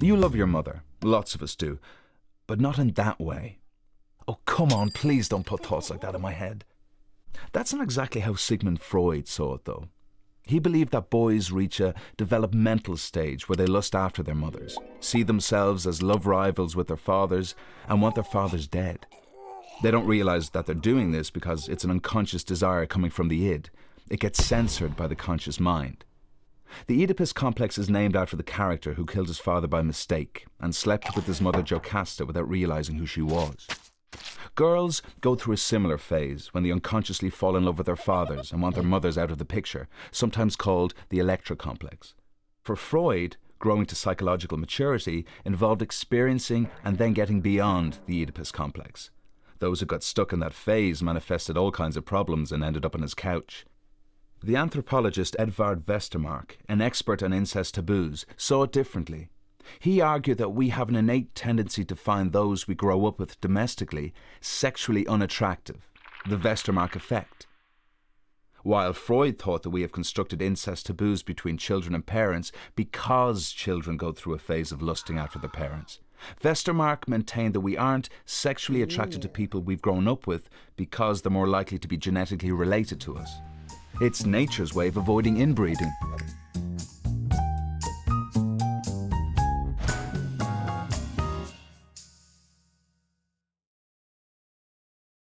You love your mother. Lots of us do. But not in that way. Oh, come on, please don't put thoughts like that in my head. That's not exactly how Sigmund Freud saw it, though. He believed that boys reach a developmental stage where they lust after their mothers, see themselves as love rivals with their fathers, and want their fathers dead. They don't realize that they're doing this because it's an unconscious desire coming from the id. It gets censored by the conscious mind. The Oedipus complex is named after the character who killed his father by mistake and slept with his mother Jocasta without realizing who she was. Girls go through a similar phase when they unconsciously fall in love with their fathers and want their mothers out of the picture, sometimes called the Electra complex. For Freud, growing to psychological maturity involved experiencing and then getting beyond the Oedipus complex. Those who got stuck in that phase manifested all kinds of problems and ended up on his couch. The anthropologist Edvard Westermark, an expert on incest taboos, saw it differently. He argued that we have an innate tendency to find those we grow up with domestically sexually unattractive, the Westermark effect. While Freud thought that we have constructed incest taboos between children and parents because children go through a phase of lusting after their parents. Westermark maintained that we aren't sexually attracted to mm. people we've grown up with because they're more likely to be genetically related to us. It's nature's way of avoiding inbreeding.